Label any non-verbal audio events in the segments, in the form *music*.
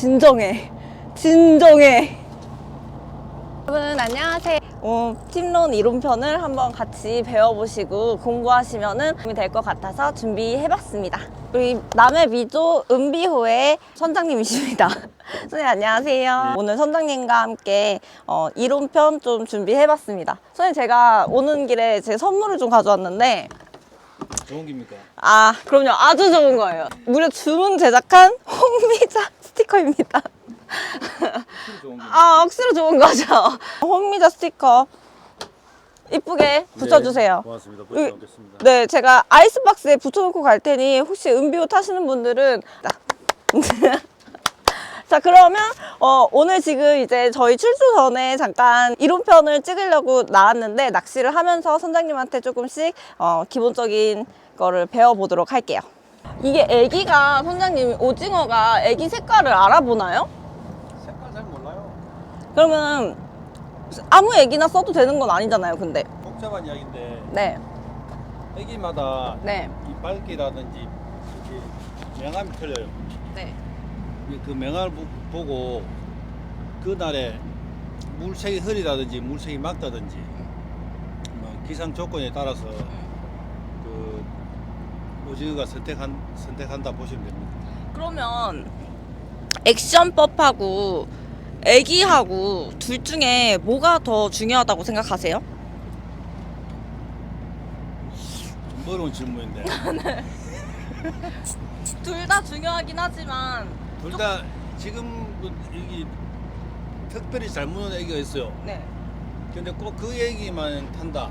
진정해. 진정해. 여러분 안녕하세요. 어, 팀론 이론편을 한번 같이 배워보시고 공부하시면 도움이 될 것 같아서 준비해봤습니다. 우리 남의 미조 은비호의 선장님이십니다. *laughs* 선생님 안녕하세요. 오늘 선장님과 함께 어, 이론편 좀 준비해봤습니다. 선생님 제가 오는 길에 제 선물을 좀 가져왔는데 좋은 겁니까? 아, 그럼요. 아주 좋은 거예요. 무려 주문 제작한 홍미자 스티커입니다. 아, 억수로 좋은 거죠. 홍미자 스티커 이쁘게 붙여주세요. 고맙습니다. 으, 붙여놓겠습니다. 네, 제가 아이스박스에 붙여놓고 갈 테니 혹시 은비호 타시는 분들은 자 *laughs* 그러면 어, 오늘 지금 이제 저희 출주 전에 잠깐 이론편을 찍으려고 나왔는데 낚시를 하면서 선장님한테 조금씩 어, 기본적인 거를 배워보도록 할게요. 이게 애기가 선장님 오징어가 애기 색깔을 알아보나요? 색깔 잘 몰라요. 그러면 아무 애기나 써도 되는 건 아니잖아요, 근데. 복잡한 이야기인데 네, 애기마다 네, 이빨기라든지 이렇게 명암이 틀려요. 네. 이그 명암을 보- 보고 그날에 물색이 흐리다든지 물색이 맑다든지 뭐 기상 조건에 따라서 그 오징어가 선택한 선택한다 보시면 됩니다. 그러면 액션법하고 애기하고 둘 중에 뭐가 더 중요하다고 생각하세요? 좀 어려운 질문인데 *laughs* 둘 다 중요하긴 하지만 둘 다 지금 뭐 여기 특별히 잘 무는 애기가 있어요. 네. 근데 꼭그 얘기만 탄다.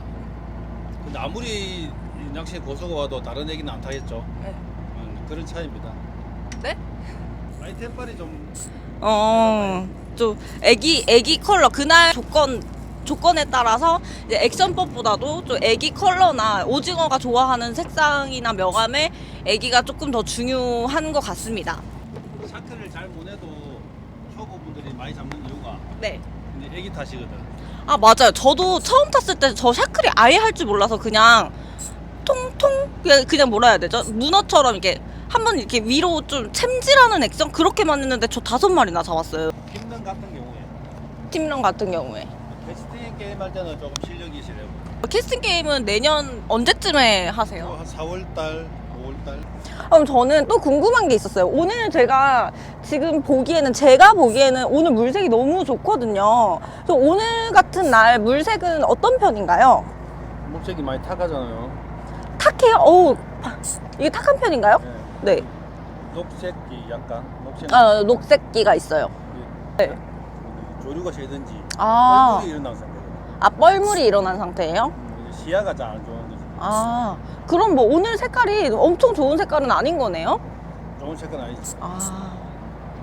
근데 아무리 이 낚시 고수가 와도 다른 얘기는 안 타겠죠. 네. 음, 그런 차이입니다. 네? 아이템빨이 좀 어, 좀 애기 애기 컬러 그날 조건 조건에 따라서 이제 액션법보다도 좀 애기 컬러나 오징어가 좋아하는 색상이나 명암에 애기가 조금 더 중요한 것 같습니다. 샤크를 잘 못해도 초보분들이 많이 잡는 이유가 네. 근데 애기 탓이거든. 아 맞아요. 저도 처음 탔을 때 저 샤클이 아예 할 줄 몰라서 그냥 통통 그냥, 뭐라 해야 되죠? 문어처럼 이렇게 한번 이렇게 위로 좀 챔질하는 액션 그렇게만 했는데 저 다섯 마리나 잡았어요. 힘든 같은 경우에 팀런 같은 경우에. 베스트 게임 할 때는 조금 실력이 있으려고. 캐스팅 게임은 내년 언제쯤에 하세요? 한 4월 달, 5월 달. 그럼 저는 또 궁금한 게 있었어요. 오늘 제가 지금 보기에는 제가 보기에는 오늘 물색이 너무 좋거든요. 그래서 오늘 같은 날 물색은 어떤 편인가요? 물색이 많이 타가잖아요. 탁해요? 어우, 이게 탁한 편인가요? 네. 네. 녹색기 약간 녹색. 아, 녹색기가 있어요. 네. 조류가 새든지 아. 얼굴이 일어난 상태거든. 아, 뻘물이 일어난 상태예요? 음, 시야가 잘 안 좋은 거지. 아, 그럼 뭐 오늘 색깔이 엄청 좋은 색깔은 아닌 거네요? 좋은 색깔은 아니지. 아,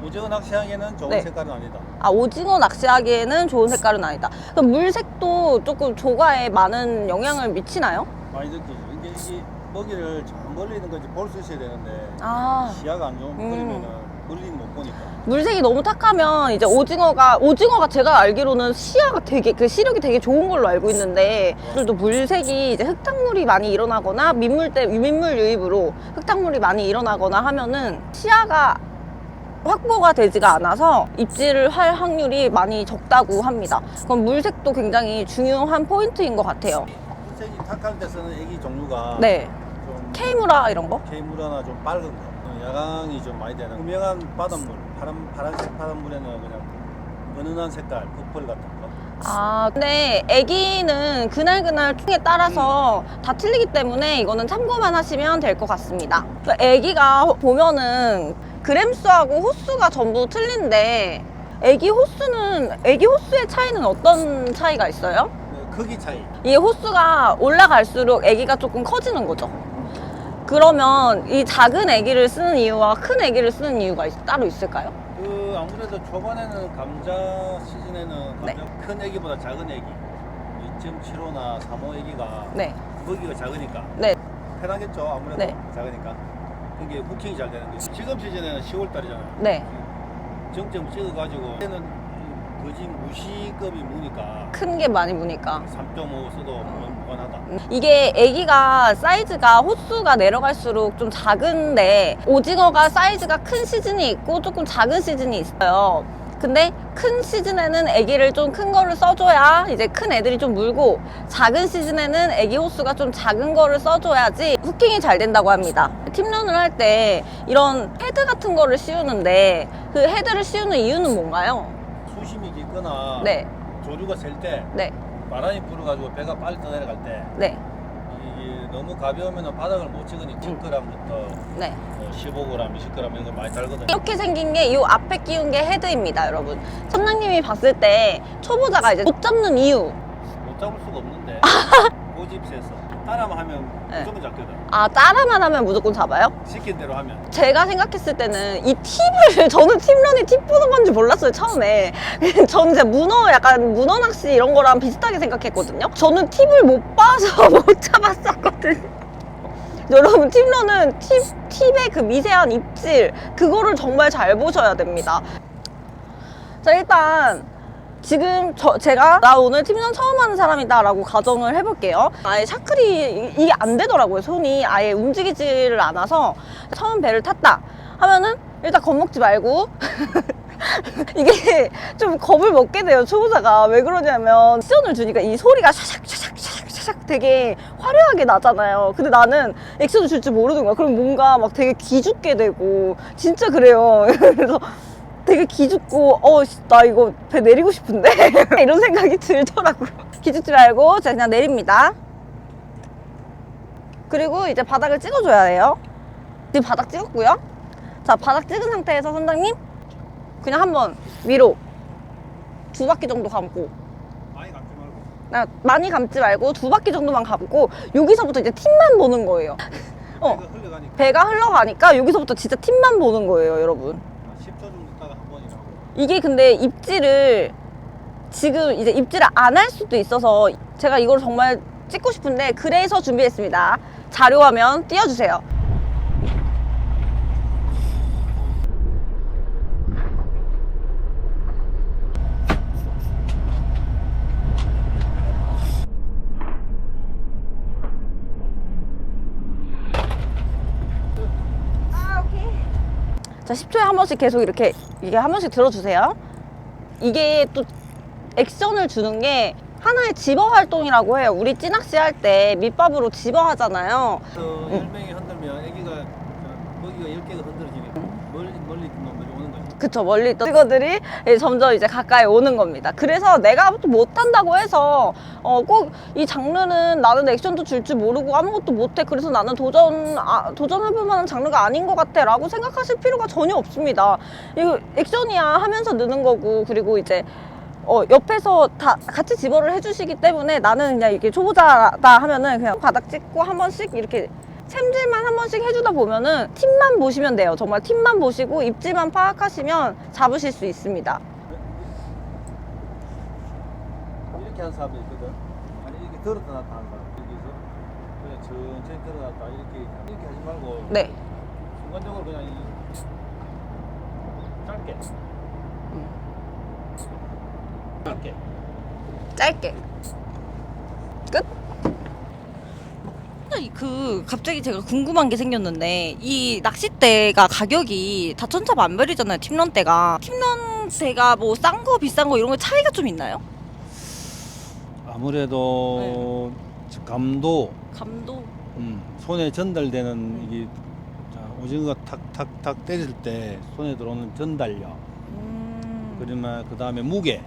오징어 낚시하기에는 좋은 네. 색깔은 아니다. 아 오징어 낚시하기에는 좋은 색깔은 아니다. 그럼 물색도 조금 조과에 많은 영향을 미치나요? 많이 느끼죠. 이게 먹이를 잘 멀리 있는 건지 볼 수 있어야 되는데 아, 시야가 안 좋은 음. 거리면은 멀리는 못 보니까. 물색이 너무 탁하면 이제 오징어가 오징어가 제가 알기로는 시야가 되게 그 시력이 되게 좋은 걸로 알고 있는데 그래도 물색이 이제 흙탕물이 많이 일어나거나 민물 때 민물 유입으로 흙탕물이 많이 일어나거나 하면은 시야가 확보가 되지가 않아서 입질을 할 확률이 많이 적다고 합니다. 그럼 물색도 굉장히 중요한 포인트인 것 같아요. 색이 탁할 때 쓰는 애기 종류가 네, 좀 케이무라 이런 거? 케이무라나 좀 밝은 거, 어, 야광이 좀 많이 되는 투명한 바닷물, 파란 파란색 바닷물에는 그냥 은은한 색깔, 퍼플 같은 거. 아, 근데 아기는 그날그날 통에 따라서 다 틀리기 때문에 이거는 참고만 하시면 될 것 같습니다. 아기가 보면은 그램수하고 호수가 전부 틀린데 아기 호수는 아기 호수의 차이는 어떤 차이가 있어요? 네, 크기 차이. 이 호수가 올라갈수록 아기가 조금 커지는 거죠. 그러면 이 작은 아기를 쓰는 이유와 큰 아기를 쓰는 이유가 있- 따로 있을까요? 그 아무래도 초반에는 감자 시즌에는 감자 네. 큰 애기보다 작은 애기 2.75나 3호 애기가 네, 먹이가 작으니까 네, 편하겠죠 아무래도 네. 작으니까 그게 후킹이 잘 되는 거죠 지금 시즌에는 10월 달이잖아요 네. 정점 찍어가지고 얘는 거진 무시급이 무니까 큰 게 많이 무니까. 3.5 써도 무관하다. 이게 애기가 사이즈가 호수가 내려갈수록 좀 작은데 오징어가 사이즈가 큰 시즌이 있고 조금 작은 시즌이 있어요. 근데 큰 시즌에는 애기를 좀 큰 거를 써줘야 이제 큰 애들이 좀 물고 작은 시즌에는 애기 호수가 좀 작은 거를 써줘야지 후킹이 잘 된다고 합니다. 팀런을 할 때 이런 헤드 같은 거를 씌우는데 그 헤드를 씌우는 이유는 뭔가요? 깊거나 네, 조류가 셀때 네, 바람이 불어가지고 배가 빨리 떠내려갈 때 네, 이게 너무 가벼우면 바닥을 못 찍으니 10g부터 네. 15g, 20g 이런 거 많이 달거든요. 이렇게 생긴 게 이 앞에 끼운 게 헤드입니다, 여러분. 선장님이 봤을 때 초보자가 이제 못 잡는 이유. 못 잡을 수가 없는데 *laughs* 고집세서 따라만 하면 네. 무조건 잡거든. 아, 따라만 하면 무조건 잡아요? 시킨 대로 하면 제가 생각했을 때는 이 팁을, *laughs* 저는 팁런이 팁 보는 건지 몰랐어요, 처음에. *laughs* 저는 진짜 문어, 약간 문어 낚시 이런 거랑 비슷하게 생각했거든요. 저는 팁을 못 봐서 *laughs* 못 잡았었거든요. 여러분, 팁런은 팁, 팁의 그 미세한 입질, 그거를 정말 잘 보셔야 됩니다. 자, 일단, 지금 저, 제가 나 오늘 팀전 처음 하는 사람이다 라고 가정을 해볼게요. 아예 샤클이 이게 안 되더라고요. 손이 아예 움직이지를 않아서 처음 배를 탔다 하면은 일단 겁먹지 말고 *laughs* 이게 좀 겁을 먹게 돼요. 초보자가 왜 그러냐면 시전을 주니까 이 소리가 샤샥 샤샥 샤샥 샤샥 되게 화려하게 나잖아요. 근데 나는 액션을 줄 줄 모르는 거야. 그럼 뭔가 막 되게 기죽게 되고 진짜 그래요. *laughs* 그래서 되게 기죽고 어 나 이거 배 내리고 싶은데? *laughs* 이런 생각이 들더라고요. 기죽지 말고 제가 그냥 내립니다. 그리고 이제 바닥을 찍어줘야 돼요. 지금 바닥 찍었고요. 자 바닥 찍은 상태에서 선장님 그냥 한번 위로 두 바퀴 정도 감고. 많이 감지 말고. 나 많이 감지 말고 두 바퀴 정도만 감고 여기서부터 이제 팁만 보는 거예요. 어. 배가 흘러가니까. 배가 흘러가니까 여기서부터 진짜 팁만 보는 거예요 여러분 10초 정도 있다가 한 번 이게 근데 입질을 지금 이제 입질을 안 할 수도 있어서 제가 이걸 정말 찍고 싶은데 그래서 준비했습니다. 자료화면 띄워주세요. 자, 10초에 한 번씩 계속 이렇게 이게 한 번씩 들어주세요. 이게 또 액션을 주는 게 하나의 집어 활동이라고 해요. 우리 찌낚시 할 때 밑밥으로 집어 하잖아요. 그열명이 흔들면 애기가 먹이가 10개가 흔들어지니까 멀리 멀리 있는 놈들이 오는 거지. 그쵸, 멀리 있던 친구들이 점점 이제 가까이 오는 겁니다. 그래서 내가 또 못한다고 해서, 어, 꼭 이 장르는 나는 액션도 줄 줄 모르고 아무것도 못해. 그래서 나는 도전, 아, 도전해볼 만한 장르가 아닌 것 같아. 라고 생각하실 필요가 전혀 없습니다. 이거 액션이야 하면서 느는 거고, 그리고 이제, 어, 옆에서 다 같이 집어를 해주시기 때문에 나는 그냥 이렇게 초보자다 하면은 그냥 바닥 찍고 한 번씩 이렇게 챔질만 한 번씩 해주다 보면은 팁만 보시면 돼요. 정말 팁만 보시고 입질만 파악하시면 잡으실 수 있습니다. 이렇게 하는 사람도 있거든. 아니 이렇게 들었다 놨다 하는 사람. 여기서 그냥 천천히 들어놨다 이렇게 이렇게 하지 말고 네. 순간적으로 그냥 이 짧게. 짧게. 짧게. 끝. 그 갑자기 제가 궁금한 게 생겼는데 이 낚싯대가 가격이 다 천차만별이잖아요 팀런대가. 팀런대가 뭐 싼 거 비싼 거 이런 거 차이가 좀 있나요? 아무래도 감도 감도? 음, 손에 전달되는 이게 자, 오징어가 탁탁탁 때릴 때 손에 들어오는 전달력. 음, 그러면 그 다음에 무게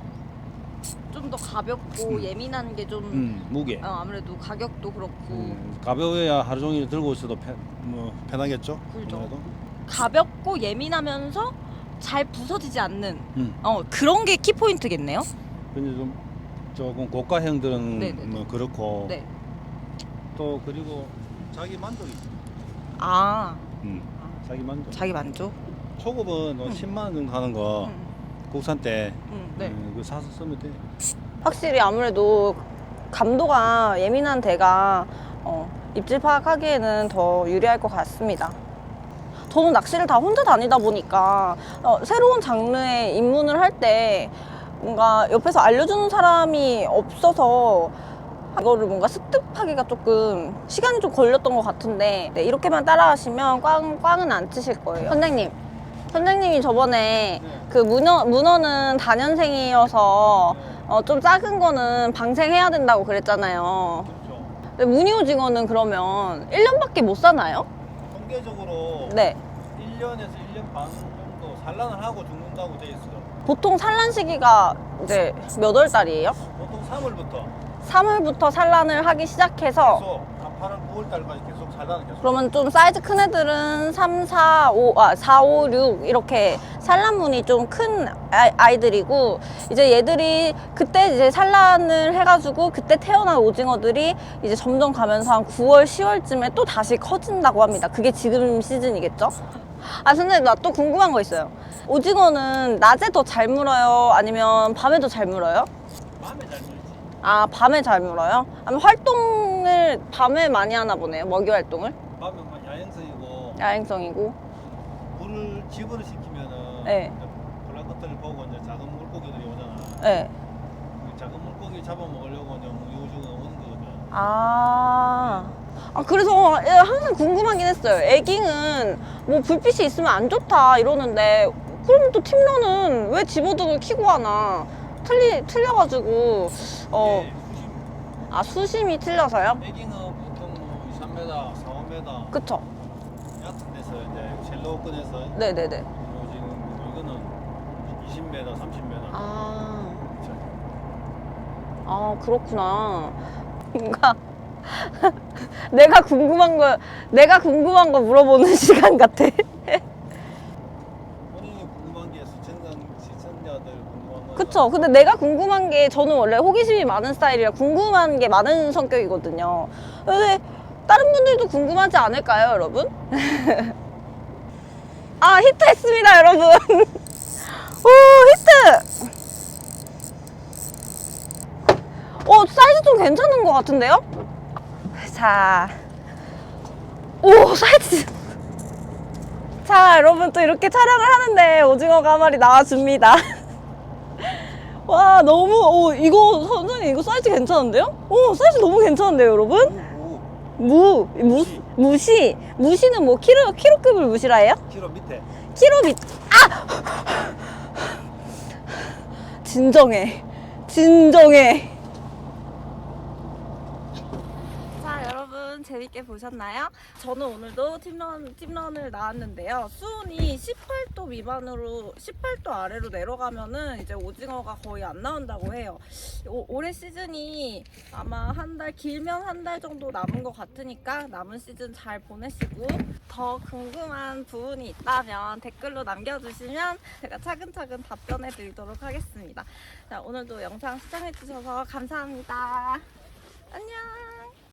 좀 더 가볍고 음. 예민한 게좀 음, 무게 어, 아무래도 가격도 그렇고 음, 가벼워야 하루 종일 들고 있어도 편, 뭐, 편하겠죠. 아무래도 가볍고 예민하면서 잘 부서지지 않는 음. 어 그런 게 키포인트겠네요. 근데 좀 조금 고가형들은 네네네. 뭐 그렇고 네. 또 그리고 자기 만족이 아 음, 자기 만족 자기 만족. 초급은 뭐 음. 10만 원 정도 하는 거 음, 국산 때 음, 네. 음, 그 사서 쓰면 돼 확실히 아무래도 감도가 예민한 대가 어, 입질 파악하기에는 더 유리할 것 같습니다. 저는 낚시를 다 혼자 다니다 보니까 어, 새로운 장르에 입문을 할 때 뭔가 옆에서 알려주는 사람이 없어서 이거를 뭔가 습득하기가 조금 시간이 좀 걸렸던 것 같은데 네, 이렇게만 따라하시면 꽝, 꽝은 안 치실 거예요. 선생님, 선생님이 저번에 네. 그 문어, 문어는 단연생이어서 네. 어, 좀 작은 거는 방생해야 된다고 그랬잖아요. 그렇죠. 근데 무늬오징어는 그러면 1년밖에 못 사나요? 통계적으로 네. 1년에서 1년 반 정도 산란을 하고 죽는다고 돼 있어요. 보통 산란 시기가 이제 몇 월 달이에요? 보통 3월부터 3월부터 산란을 하기 시작해서 계속 한 8월, 9월 달까지 계속 산란을 계속. 그러면 좀 사이즈 큰 애들은 3, 4, 5, 아, 4, 5, 6 이렇게 산란문이 좀 큰 아이들이고 이제 얘들이 그때 이제 산란을 해가지고 그때 태어난 오징어들이 이제 점점 가면서 한 9월, 10월쯤에 또 다시 커진다고 합니다. 그게 지금 시즌이겠죠? 아, 선생님, 나 또 궁금한 거 있어요. 오징어는 낮에 더 잘 물어요? 아니면 밤에 더 잘 물어요? 마음에 잘 들지. 아, 밤에 잘 물어요? 아니면 활동 을 밤에 많이 하나 보네요. 먹이 활동을? 밤에 막 야행성이고 야행성이고. 물을 집어를 시키면은 네. 블랑 것들을 보고 이제 작은 물고기들이 오잖아. 네. 그 작은 물고기 잡아먹으려고 이제 요즘은 오는 거거든. 아. 아, 그래서 항상 궁금하긴 했어요. 에깅은 뭐 불빛이 있으면 안 좋다 이러는데, 그럼 또 팀러는 왜 집어등을 켜고 하나? 틀리, 틀려가지고, 어, 수심 아, 수심이 틀려서요? 애기는 보통 뭐 2, 3m, 4, 5m 그쵸? 얕은 데서 이제 젤로권에서 네네네. 이루어지는 거고 이거는 20m, 30m. 아, 그쵸. 아, 그렇구나. 뭔가, *laughs* 내가 궁금한 거, 내가 궁금한 거 물어보는 *laughs* 시간 같아. 본인이 궁금한 게 시청자, 시청자들 궁금한 거. 그쵸. 근데 내가 궁금한 게 저는 원래 호기심이 많은 스타일이라 궁금한 게 많은 성격이거든요. 근데 다른 분들도 궁금하지 않을까요, 여러분? *laughs* 아, 히트했습니다, 여러분. *laughs* 오, 히트! 어, 사이즈 좀 괜찮은 것 같은데요? 자. 오, 사이즈. 자, 여러분 또 이렇게 촬영을 하는데 오징어가 한 마리 나와줍니다. *laughs* 와 너무 오 이거 선생님 이거 사이즈 괜찮은데요? 오 사이즈 너무 괜찮은데요 여러분? 오, 무, 무 무시 무시는 뭐 키로 키로급을 무시라 해요? 키로 밑에. 키로 밑 아! 진정해 진정해 자 여러분 재밌게 보셨나요? 저는 오늘도 팀런, 팀런을 나왔는데요. 수온이 18도 미만으로 18도 아래로 내려가면은 이제 오징어가 거의 안 나온다고 해요. 오- 올해 시즌이 아마 한 달 길면 한 달 정도 남은 것 같으니까 남은 시즌 잘 보내시고 더 궁금한 부분이 있다면 댓글로 남겨주시면 제가 차근차근 답변해 드리도록 하겠습니다. 자 오늘도 영상 시청해 주셔서 감사합니다. 안녕